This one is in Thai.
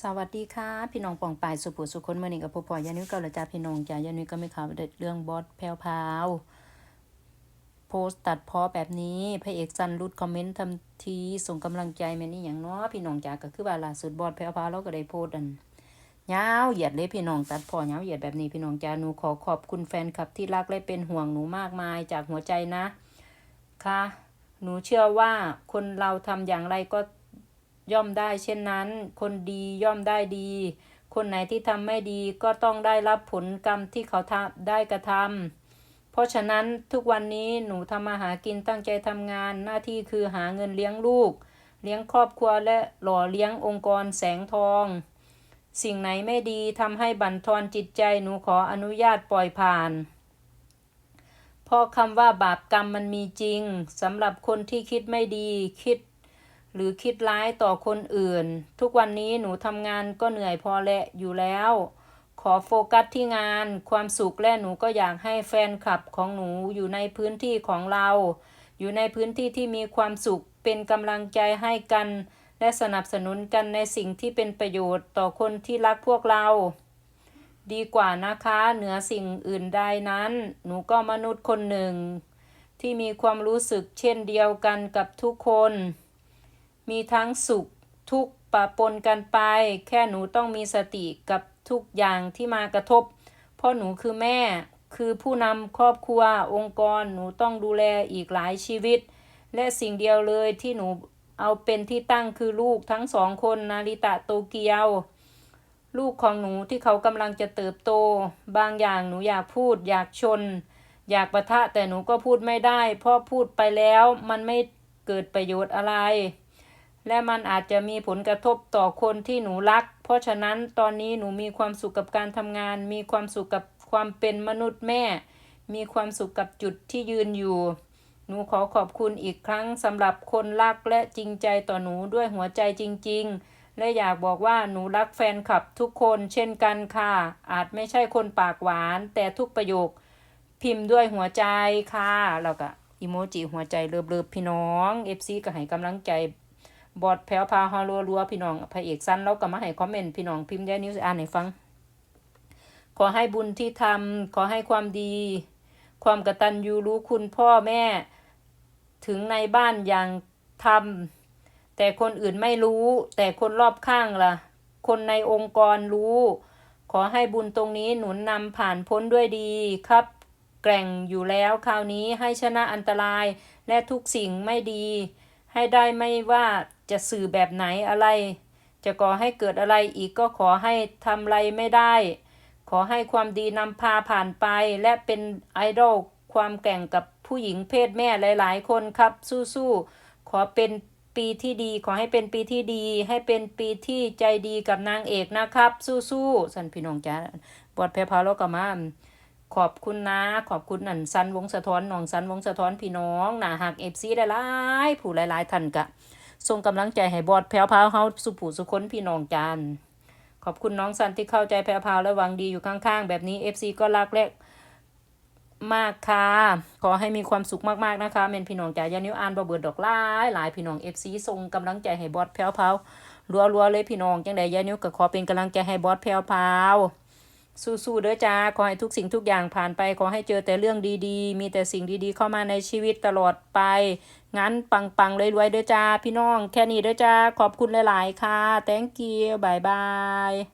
สวัสดีค่ะ พี่น้องปองปายสุภูสุคนเมื่อนี้กับพ่อพ่อยานุ้ยเกาละจ้าพี่น้องจ้ายานุ้ยก็ไม่ข่าวเด็ดเรื่องบอสแพรวพาวโพสต์ตัดพอแบบนี้พระเอกซันรุดคอมเมนต์ทำทีส่งกำลังใจแม่นี่อย่างเนาะพี่น้องจ้าก็คือว่าล่าสุดบอสแพรวพาวเราก็ได้โพสต์อันยาวเหยียดเลยพี่น้องตัดพอยาวเหยียดแบบนี้พี่น้องจ้าหนูขอขอบคุณแฟนคลับที่รักและเป็นห่วงหนูมากมายจากหัวใจนะค่ะหนูเชื่อว่าคนเราทำอย่างไรก็ ย่อมได้เช่นนั้น คนดีย่อมได้ดี คนไหนที่ทำไม่ดีก็ต้องได้รับผลกรรมที่เขาทำได้กระทำเพราะฉะนั้นทุกวันนี้หนูทำมาหากินตั้งใจทำงาน หน้าที่คือหาเงินเลี้ยงลูก เลี้ยงครอบครัวและหล่อเลี้ยงองค์กรแสงทอง สิ่งไหนไม่ดีทำให้บั่นทอนจิตใจหนูขออนุญาตปล่อยผ่านเพราะคำว่าบาปกรรมมันมีจริงสำหรับคนที่คิดไม่ดี คิด หรือคิดร้ายต่อคนอื่น ทุกวันนี้หนูทำงานก็เหนื่อยพอแหละอยู่แล้ว ขอโฟกัสที่งาน ความสุขและหนูก็อยากให้แฟนคลับของหนูอยู่ในพื้นที่ของเรา อยู่ในพื้นที่ที่มีความสุขเป็นกำลังใจให้กัน และสนับสนุนกันในสิ่งที่เป็นประโยชน์ต่อคนที่รักพวกเรา ดีกว่านะคะเหนือสิ่งอื่นใดนั้น หนูก็มนุษย์คนหนึ่ง ที่มีความรู้สึกเช่นเดียวกันกับทุกคน มีทั้งสุขทุกข์ปะปนกันไป แค่หนูต้องมีสติกับทุกอย่างที่มากระทบ เพราะหนูคือแม่คือผู้นำครอบครัวองค์กรหนูต้องดูแลอีกหลายชีวิต และสิ่งเดียวเลยที่หนูเอาเป็นที่ตั้งคือลูกทั้งสองคนนาริตะโตเกียว ลูกของหนูที่เขากำลังจะเติบโต บางอย่างหนูอยากพูด อยากชน อยากประทะแต่หนูก็พูดไม่ได้ เพราะพูดไปแล้วมันไม่เกิดประโยชน์อะไร และมันอาจจะมีผลกระทบต่อคนที่หนูรัก เพราะฉะนั้นตอนนี้หนูมีความสุขกับการทำงาน มีความสุขกับความเป็นมนุษย์แม่ มีความสุขกับจุดที่ยืนอยู่ หนูขอขอบคุณอีกครั้งสำหรับคนรักและจริงใจต่อหนูด้วยหัวใจจริง ๆ และอยากบอกว่าหนูรักแฟนคลับทุกคนเช่นกันค่ะ อาจไม่ใช่คนปากหวาน แต่ทุกประโยค พิมพ์ด้วยหัวใจค่ะแล้วก็อีโมจิหัวใจเลิบๆพี่น้อง FC ก็ให้กำลังใจ บอดแผวพาฮอรัวรัวพี่น้องพระเอกสั้นแล้วก็มาให้คอมเมนต์พี่น้องพิมพ์ได้นิวส์อ่านให้ฟัง ขอให้บุญที่ทำขอให้ความดี ความกตัญญูรู้คุณพ่อแม่ ถึงในบ้านอย่างทำแต่คนอื่นไม่รู้ แต่คนรอบข้างล่ะ คนในองค์กรรู้ ขอให้บุญตรงนี้หนุนนำผ่านพ้นด้วยดีครับแกร่งอยู่แล้วคราวนี้ให้ชนะอันตรายและทุกสิ่งไม่ดี ให้ได้ไม่ว่า จะสื่อแบบไหนอะไร จะก่อให้เกิดอะไรอีกก็ขอให้ทำอะไรไม่ได้ ขอให้ความดีนำพาผ่านไปและเป็นไอดอลความแก่งกับผู้หญิงเพศแม่หลาย ๆ คนครับ สู้ๆขอเป็นปีที่ดี ขอให้เป็นปีที่ดี ให้เป็นปีที่ใจดีกับนางเอกนะครับ สู้ๆสันพี่น้องจ้าบอดแพรพาแล้วก็มาขอบคุณนะ ขอบคุณนันสันวงสะท้อนน้องสันวงสะท้อนพี่น้องหนาหักเอฟซีหลายๆผู้หลายๆท่านกะ ส่งกำลังใจให้บอดแพรวพาวเฮาสุผูสุคนพี่น้องจานขอบคุณน้องสันที่เข้าใจแพรวพาวและวังดีอยู่ข้างๆ แบบนี้เอฟซีก็รักและมากค่ะ ขอให้มีความสุขมากๆนะคะเมนพี่น้องจ่ายานิ้วอ่านบ่เบิดดอกหลายหลายพี่น้องเอฟซีส่งกำลังใจให้บอดแพรวพราวรัวๆเลยพี่น้องจังใดยานิ้วก็ขอเป็นกำลังใจให้บอดแพรวพาว สู้ๆเด้อจ้าขอให้ทุกสิ่งทุกอย่างผ่านไป ขอให้เจอแต่เรื่องดีๆ มีแต่สิ่งดีๆ เข้ามาในชีวิตตลอดไป งั้นปังๆรวยๆเด้อจ้าพี่น้อง แค่นี้เด้อจ้าขอบคุณหลายๆ ค่ะ thank you บายบาย